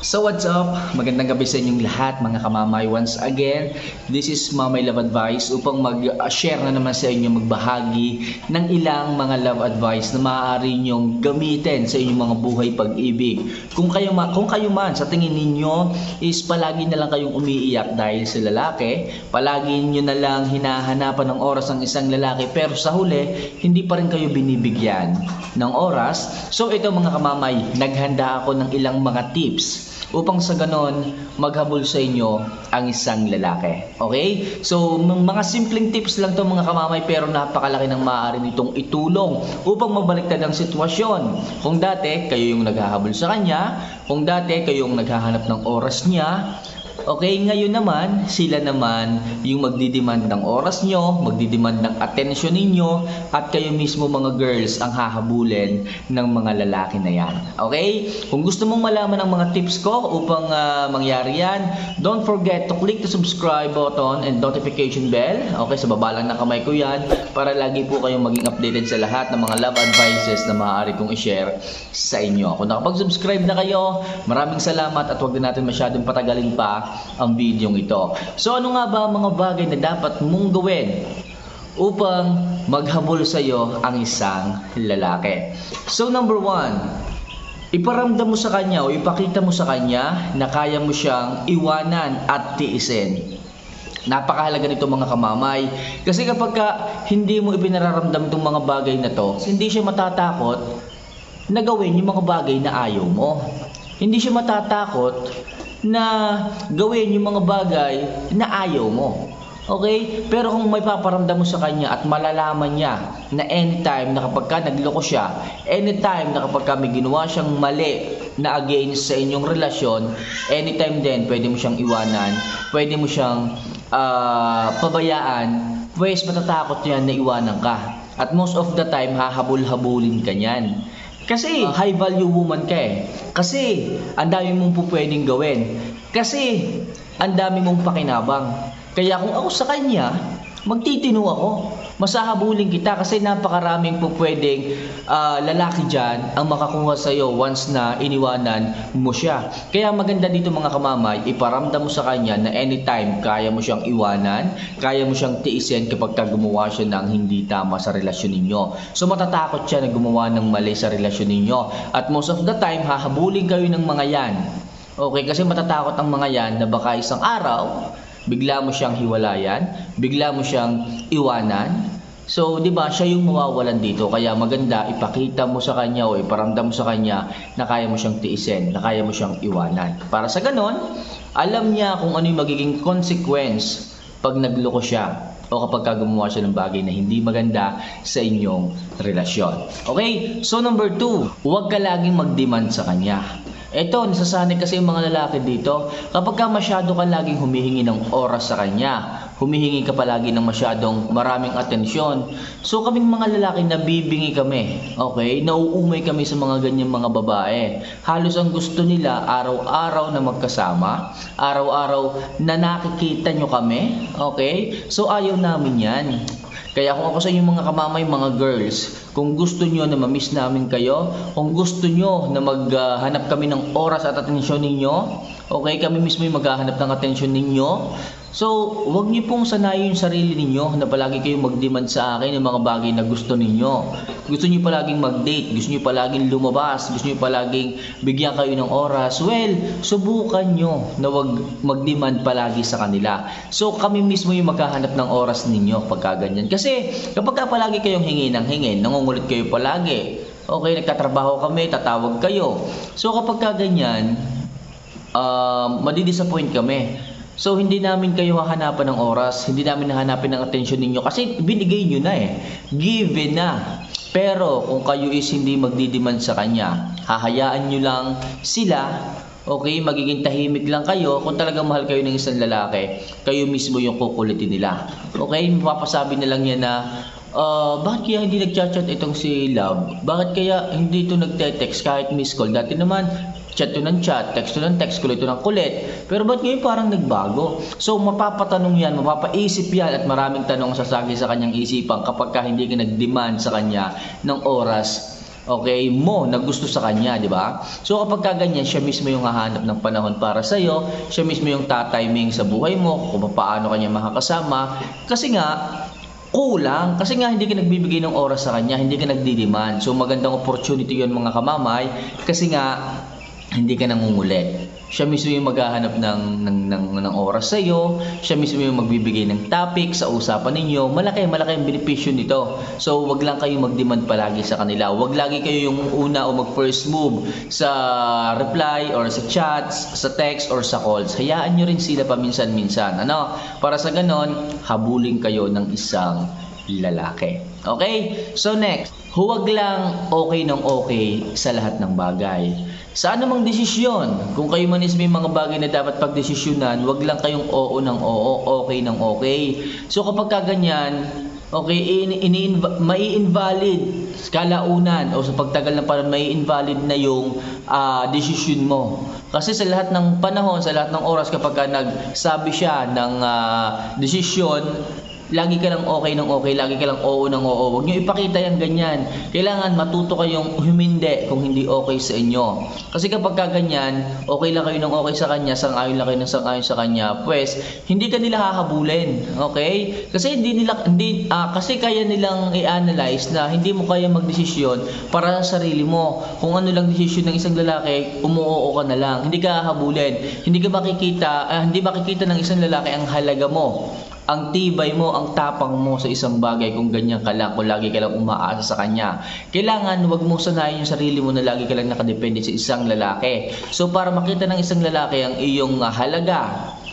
So what's up? Magandang gabi sa inyong lahat mga kamamay. Once again, this is Mamay Love Advice upang mag-share na naman sa inyo, magbahagi ng ilang mga love advice na maaari nyong gamitin sa inyong mga buhay pag-ibig. Kung kayo, ma- kung kayo man sa tingin ninyo is palagi na lang kayong umiiyak dahil sa lalaki, palagi nyo na lang hinahanapan ng oras ang isang lalaki pero sa huli, hindi pa rin kayo binibigyan ng oras. So ito mga kamamay, naghanda ako ng ilang mga tips upang sa ganon maghabol sa inyo ang isang lalaki. Okay? So, mga simpleng tips lang to mga kamamay pero napakalaki ng maaari nitong itulong upang mabaliktad ang sitwasyon. Kung dati kayo yung naghahabol sa kanya, kung dati kayo yung naghahanap ng oras niya, Okay, ngayon naman, sila naman yung magdidemand ng oras nyo, magdidemand ng atensyon ninyo, at kayo mismo mga girls ang hahabulin ng mga lalaki na yan. Okay? Kung gusto mong malaman ang mga tips ko upang ah, mangyari yan, don't forget to click the subscribe button and notification bell. Okay, sa baba lang ng kamay ko yan para lagi po kayong maging updated sa lahat ng mga love advices na maaari kong i-share sa inyo. Kung nakapag-subscribe na kayo, maraming salamat at huwag na natin masyadong patagalin pa ang video ito. So ano nga ba mga bagay na dapat mong gawin upang maghabol sa iyo ang isang lalaki? So number one, iparamdam mo sa kanya o ipakita mo sa kanya na kaya mo siyang iwanan at tiisin. Napakahalaga nito mga kamamay. Kasi kapag ka hindi mo ibinararamdam itong mga bagay na to, hindi siya matatakot na gawin yung mga bagay na ayaw mo. Hindi siya matatakot na gawin yung mga bagay na ayaw mo. Okay? Pero kung may paparamdam mo sa kanya at malalaman niya na anytime na kapag ka nagloko siya, anytime na kapag ka may ginawa siyang mali na against sa inyong relasyon, anytime din pwede mo siyang iwanan, pwede mo siyang ah, pabayaan, pues matatakot yan na iwanan ka. At most of the time, hahabol-habulin ka niyan. Kasi high value woman ka eh. Kasi ang dami mong po pwedeng gawin. Kasi ang dami mong pakinabang. Kaya kung ako sa kanya, magtitino ako. Masahabulin kita kasi napakaraming po pwedeng ah, lalaki dyan ang makakuha sa iyo once na iniwanan mo siya. Kaya maganda dito mga kamamay, iparamdam mo sa kanya na anytime kaya mo siyang iwanan, kaya mo siyang tiisin kapag ka gumawa siya ng hindi tama sa relasyon ninyo. So matatakot siya na gumawa ng mali sa relasyon ninyo. At most of the time, hahabulin kayo ng mga yan. Okay, kasi matatakot ang mga yan na baka isang araw, bigla mo siyang hiwalayan, bigla mo siyang iwanan. So, 'di ba, siya yung mawawalan dito. Kaya maganda ipakita mo sa kanya o iparamdam mo sa kanya na kaya mo siyang tiisin, na kaya mo siyang iwanan. Para sa ganon, alam niya kung ano yung magiging consequence pag nagloko siya o kapag ka gumawa siya ng bagay na hindi maganda sa inyong relasyon. Okay? So number two, huwag ka laging mag-demand sa kanya. Ito, nasasanay kasi yung mga lalaki dito, kapag ka masyado ka laging humihingi ng oras sa kanya, humihingi ka palagi ng masyadong maraming atensyon. So kaming mga lalaki nabibingi kami, okay? Nauumay kami sa mga ganyang mga babae. Halos ang gusto nila araw-araw na magkasama, araw-araw na nakikita nyo kami, okay? So ayaw namin yan. Kaya kung ako sa inyo mga kamamay, mga girls, kung gusto nyo na mamiss namin kayo, kung gusto nyo na maghanap kami ng oras at atensyon ninyo, okay, kami mismo yung maghahanap ng atensyon ninyo, so wag niyo pong sanayin yung sarili ninyo na palagi kayong mag-demand sa akin ng mga bagay na gusto ninyo. Gusto niyo palaging mag-date, gusto niyo palaging lumabas, gusto niyo palaging bigyan kayo ng oras. Well, subukan nyo na wag mag-demand palagi sa kanila. So kami mismo yung maghahanap ng oras ninyo pagka ganyan. Kasi kapag ka palagi kayong hingi ng hingi, nangungulit kayo palagi. Okay, nagtatrabaho kami, tatawag kayo. So kapag ka ganyan, um, madidisappoint kami. So hindi namin kayo hahanapan ng oras, hindi namin hahanapin ng atensyon ninyo kasi binigay nyo na eh. Given na. Pero kung kayo is hindi magdidemand sa kanya, hahayaan nyo lang sila, okay, magiging tahimik lang kayo. Kung talagang mahal kayo ng isang lalaki, kayo mismo yung kukulitin nila. Okay, mapapasabi na lang yan na, Ah, bakit kaya hindi nagchat-chat itong si Love? Bakit kaya hindi ito nagte-text kahit miss call? Dati naman, chat to ng chat, text to ng text, kulit ng kulit. Pero ba't ngayon parang nagbago? So, mapapatanong yan, mapapaisip yan at maraming tanong sasagi sa kanyang isipan kapag ka hindi ka nag-demand sa kanya ng oras okay, mo na gusto sa kanya, di ba? So kapag ka ganyan, siya mismo yung hahanap ng panahon para sa iyo, siya mismo yung tatiming sa buhay mo, kung paano kanya makakasama. Kasi nga, kulang kasi nga hindi ka nagbibigay ng oras sa kanya, hindi ka nagdidiman. So magandang opportunity 'yon mga kamamay kasi nga hindi ka nangungulit. Siya mismo yung maghahanap ng, ng, ng, ng oras sa iyo. Siya mismo yung magbibigay ng topic sa usapan ninyo. Malaki, malaki ang benepisyo nito. So, wag lang kayong mag-demand palagi sa kanila. Wag lagi kayo yung una o mag-first move sa reply or sa chats, sa text or sa calls. Hayaan nyo rin sila paminsan-minsan. Ano? Para sa ganon, habulin kayo ng isang lalaki. Okay? So next, huwag lang okay ng okay sa lahat ng bagay. Sa anumang desisyon, kung kayo man is may mga bagay na dapat pagdesisyonan, huwag lang kayong oo ng oo, okay ng okay. So kapag kaganyan, okay, ini, ini mai-invalid kalaunan o sa pagtagal ng panahon, mai-invalid na yung ah, desisyon mo. Kasi sa lahat ng panahon, sa lahat ng oras kapag ka nagsabi siya ng ah, desisyon, lagi ka lang okay ng okay, lagi ka lang oo ng oo. Huwag nyo ipakita yan ganyan. Kailangan matuto kayong humindi kung hindi okay sa inyo. Kasi kapag ka ganyan, okay lang kayo ng okay sa kanya, sang-ayon lang kayo ng sang-ayon sa kanya, pues, hindi ka nila hahabulin. Okay? Kasi hindi nila, hindi, ah, kasi kaya nilang i-analyze na hindi mo kaya magdesisyon para sa sarili mo. Kung ano lang desisyon ng isang lalaki, umuoo ka na lang. Hindi ka hahabulin. Hindi ka makikita, ah, hindi makikita ng isang lalaki ang halaga mo ang tibay mo, ang tapang mo sa isang bagay kung ganyan ka lang, kung lagi ka lang umaasa sa kanya. Kailangan wag mo sanayin yung sarili mo na lagi ka lang nakadepende sa isang lalaki. So para makita ng isang lalaki ang iyong ah, halaga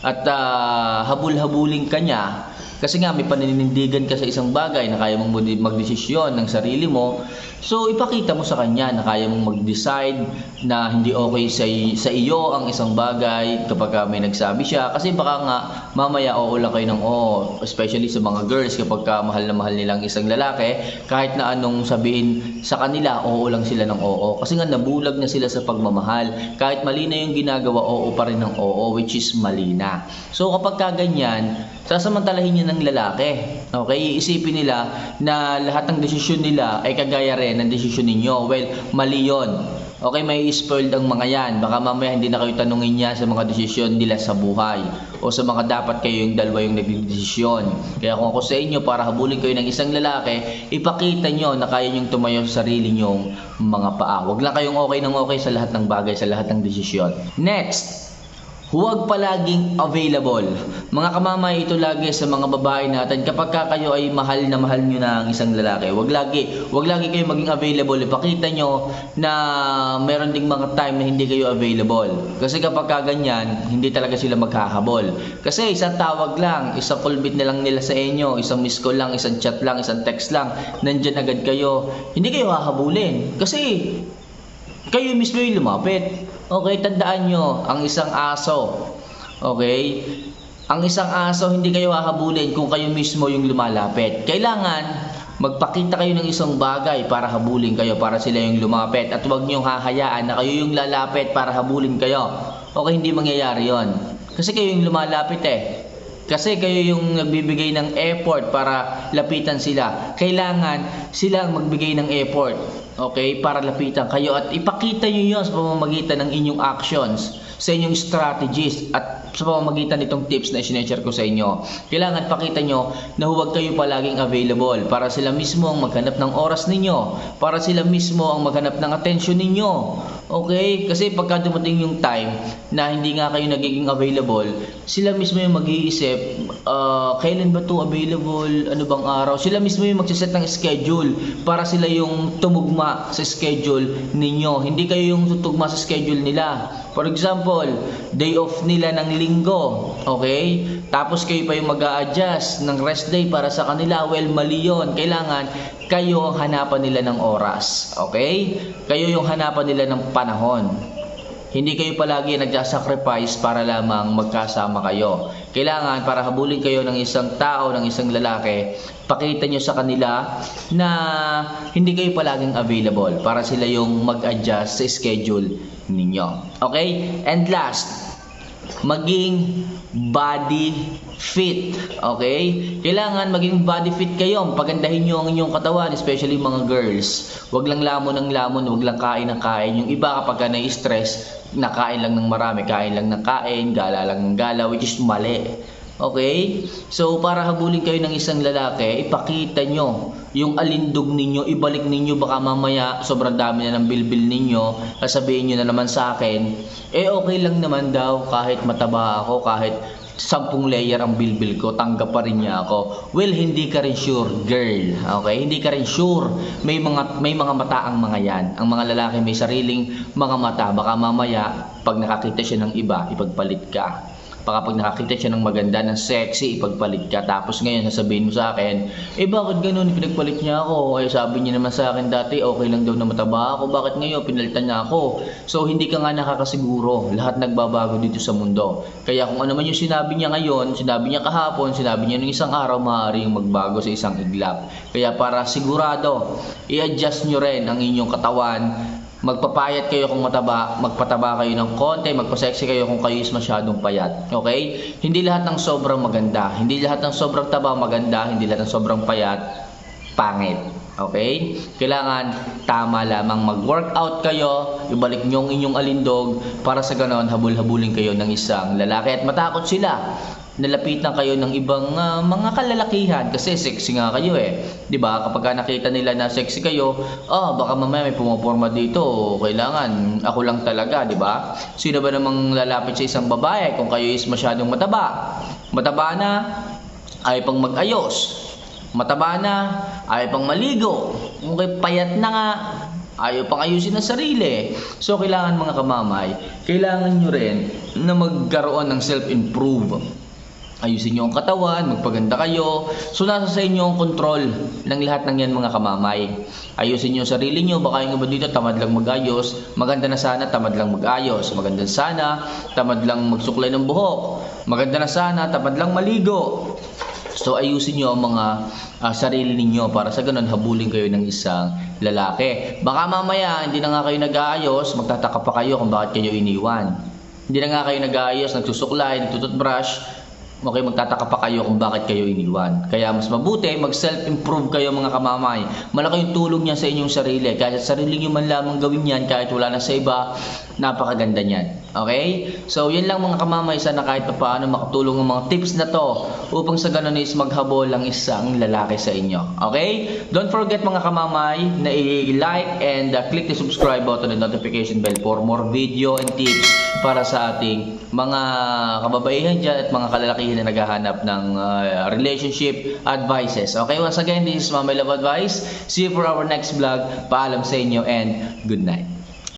at ah, habul-habuling kanya, kasi nga may paninindigan ka sa isang bagay na kaya mong magdesisyon ng sarili mo. So ipakita mo sa kanya na kaya mong mag-decide na hindi okay sa, sa iyo ang isang bagay kapag ka may nagsabi siya. Kasi baka nga mamaya oo lang kayo ng oo. Especially sa mga girls kapag ka mahal na mahal nilang isang lalaki. Kahit na anong sabihin sa kanila, oo lang sila ng oo. Kasi nga nabulag na sila sa pagmamahal. Kahit mali na yung ginagawa, oo pa rin ng oo which is mali na. So kapag ka ganyan, sasamantalahin niya ng lalaki. Okay, iisipin nila na lahat ng desisyon nila ay kagaya rin ng desisyon ninyo. Well, mali yon. Okay, may spoiled ang mga yan. Baka mamaya hindi na kayo tanungin niya sa mga desisyon nila sa buhay o sa mga dapat kayo yung dalawa yung nagdedesisyon. Kaya kung ako sa inyo, para habulin kayo ng isang lalaki, ipakita nyo na kaya nyong tumayo sa sarili nyong mga paa. Huwag lang kayong okay ng okay sa lahat ng bagay, sa lahat ng desisyon. Next, Huwag palaging available. Mga kamamay, ito lagi sa mga babae natin. Kapag ka kayo ay mahal na mahal nyo na ang isang lalaki, huwag lagi, huwag lagi kayo maging available. Ipakita nyo na meron ding mga time na hindi kayo available. Kasi kapag ka ganyan, hindi talaga sila maghahabol. Kasi isang tawag lang, isang call bit na lang nila sa inyo, isang miss call lang, isang chat lang, isang text lang, nandyan agad kayo. Hindi kayo hahabulin. Kasi kayo mismo yung lumapit. Okay, tandaan nyo, ang isang aso, okay, ang isang aso hindi kayo hahabulin kung kayo mismo yung lumalapit. Kailangan magpakita kayo ng isang bagay para habulin kayo, para sila yung lumapit. At huwag niyong hahayaan na kayo yung lalapit para habulin kayo. Okay, hindi mangyayari yon. Kasi kayo yung lumalapit eh. Kasi kayo yung nagbibigay ng effort para lapitan sila. Kailangan sila ang magbigay ng effort. Okay? Para lapitan kayo. At ipakita nyo yun sa pamamagitan ng inyong actions. Sa inyong strategies. At sa pamamagitan nitong tips na sineshare ko sa inyo. Kailangan pakita nyo na huwag kayo palaging available. Para sila mismo ang maghanap ng oras ninyo. Para sila mismo ang maghanap ng attention ninyo. Okay? Kasi pagka dumating yung time na hindi nga kayo nagiging available, sila mismo yung mag-iisip, ah, kailan ba to available, ano bang araw? Sila mismo yung magsiset ng schedule para sila yung tumugma sa schedule ninyo. Hindi kayo yung tutugma sa schedule nila. For example, day off nila ng linggo, okay? Tapos kayo pa yung mag adjust ng rest day para sa kanila. Well, mali yun. Kailangan kayo ang hanapan nila ng oras, okay? Kayo yung hanapan nila ng panahon. Hindi kayo palagi nagsasacrifice para lamang magkasama kayo. Kailangan para habulin kayo ng isang tao, ng isang lalaki, pakita nyo sa kanila na hindi kayo palaging available para sila yung mag-adjust sa schedule ninyo. Okay? And last, maging body fit. Okay? Kailangan maging body fit kayo. Pagandahin nyo ang inyong katawan, especially mga girls. Huwag lang lamon ng lamon, huwag lang kain ng kain. Yung iba kapag ka na-stress, nakain lang ng marami, kain lang ng kain, gala lang ng gala, which is mali. Okay? So, para habulin kayo ng isang lalaki, ipakita nyo yung alindog ninyo, ibalik ninyo, baka mamaya sobrang dami na ng bilbil ninyo, sasabihin nyo na naman sa akin, eh okay lang naman daw kahit mataba ako, kahit sampung layer ang bilbil ko, tanggap pa rin niya ako. Well, hindi ka rin sure, girl. Okay? Hindi ka rin sure. May mga may mga mata ang mga yan. Ang mga lalaki may sariling mga mata. Baka mamaya, pag nakakita siya ng iba, ipagpalit ka. Baka pag nakakita siya ng maganda, ng sexy, ipagpalit ka. Tapos ngayon, sasabihin mo sa akin, eh bakit ganun, pinagpalit niya ako? Eh sabi niya naman sa akin dati, okay lang daw na mataba ako. Bakit ngayon, pinalitan niya ako? So, hindi ka nga nakakasiguro. Lahat nagbabago dito sa mundo. Kaya kung ano man yung sinabi niya ngayon, sinabi niya kahapon, sinabi niya ng isang araw, maaaring magbago sa isang iglap. Kaya para sigurado, i-adjust nyo rin ang inyong katawan Magpapayat kayo kung mataba, magpataba kayo ng konti, magpa-sexy kayo kung kayo is masyadong payat. Okay? Hindi lahat ng sobrang maganda. Hindi lahat ng sobrang taba maganda, hindi lahat ng sobrang payat pangit. Okay? Kailangan tama lamang mag-workout kayo, ibalik nyo ang inyong alindog para sa ganon habul-habulin kayo ng isang lalaki at matakot sila nalapitan kayo ng ibang ah, mga kalalakihan kasi sexy nga kayo eh. 'Di ba? Kapag ka nakita nila na sexy kayo, ah baka mamaya may pumaporma dito. Kailangan ako lang talaga, 'di ba? Sino ba namang lalapit sa isang babae kung kayo is masyadong mataba? Mataba na ay pang mag-ayos. Mataba na ay pang maligo. Okay, payat na nga ayaw pang ayusin ang sarili. So, kailangan mga kamamay, kailangan nyo rin na magkaroon ng self-improve. Ayusin nyo ang katawan, magpaganda kayo. So, nasa sa inyo ang control ng lahat ng yan mga kamamay. Ayusin nyo sarili nyo. Baka yung iba dito tamad lang magayos. Maganda na sana, tamad lang magayos. Maganda na sana, tamad lang magsuklay ng buhok. Maganda na sana, tamad lang maligo. So ayusin nyo ang mga ah, sarili ninyo para sa ganun habulin kayo ng isang lalaki. Baka mamaya hindi na nga kayo nag-aayos, magtataka pa kayo kung bakit kayo iniwan. Hindi na nga kayo nag-aayos, nagsusuklay, nagtututbrush, Okay, magtataka pa kayo kung bakit kayo iniwan. Kaya mas mabuti, mag-self-improve kayo mga kamamay. Malaki yung tulong niya sa inyong sarili. Kahit sa sarili niyo man lamang gawin yan, kahit wala na sa iba, napakaganda niyan. Okay? So, yan lang mga kamamay. Sana kahit pa paano makatulong ang mga tips na to upang sa ganun is maghabol ang isang lalaki sa inyo. Okay? Don't forget mga kamamay na i-like and uh, click the subscribe button and notification bell for more video and tips para sa ating mga kababaihan dyan at mga kalalakihan na naghahanap ng uh, relationship advices. Okay, once again, this is Mama Love Advice. See you for our next vlog. Paalam sa inyo and good night.